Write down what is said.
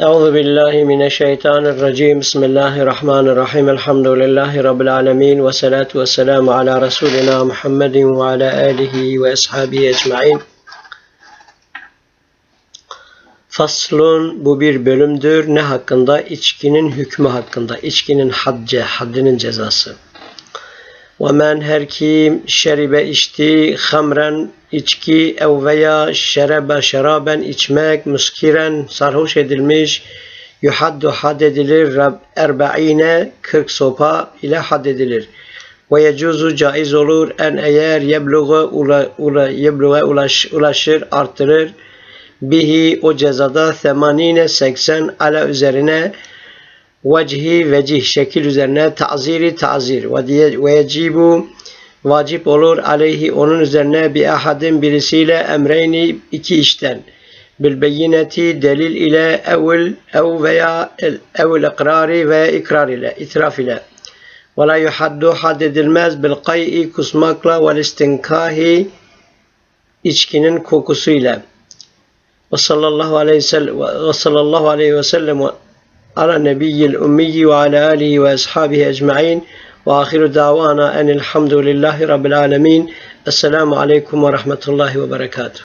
أعوذ بالله من الشيطان الرجيم بسم الله الرحمن الرحيم الحمد لله رب العالمين والصلاة والسلام على رسولنا محمد وعلى آله وأصحابه أجمعين Faslun bu bir bölümdür. Ne hakkında? İçkinin hükmü hakkında. İçkinin hadce, haddinin cezası. Ve men her kim şeribe içti, hamren içki ev veya şerebe şeraben içmek, muskiren sarhoş edilmiş, yuhaddu had edilir, erbe'ine 40 sopa ile had edilir. Ve yecuzu caiz olur en eğer yebluğa ula, ula, yebluğa ulaş, ulaşır, artırır, bihi o cezada semanine 80 ala üzerine vecihi vecih şekil üzerine ta'ziri ta'zir. Ve diye vacip olur aleyhi onun üzerine bir ahadin birisiyle emreyni iki işten. Bil beyineti delil ile evil ev veya evil ikrari ve ikrar ile itiraf ile. Ve la yuhaddu had edilmez bil kay'i kusmakla ve istinkahi içkinin kokusuyla. Ve sallallahu aleyhi ve sellem ve sallallahu aleyhi ve sellem على نبي الأمي وعلى آله وأصحابه أجمعين وآخر دعوانا أن الحمد لله رب العالمين. السلام عليكم ورحمة الله وبركاته.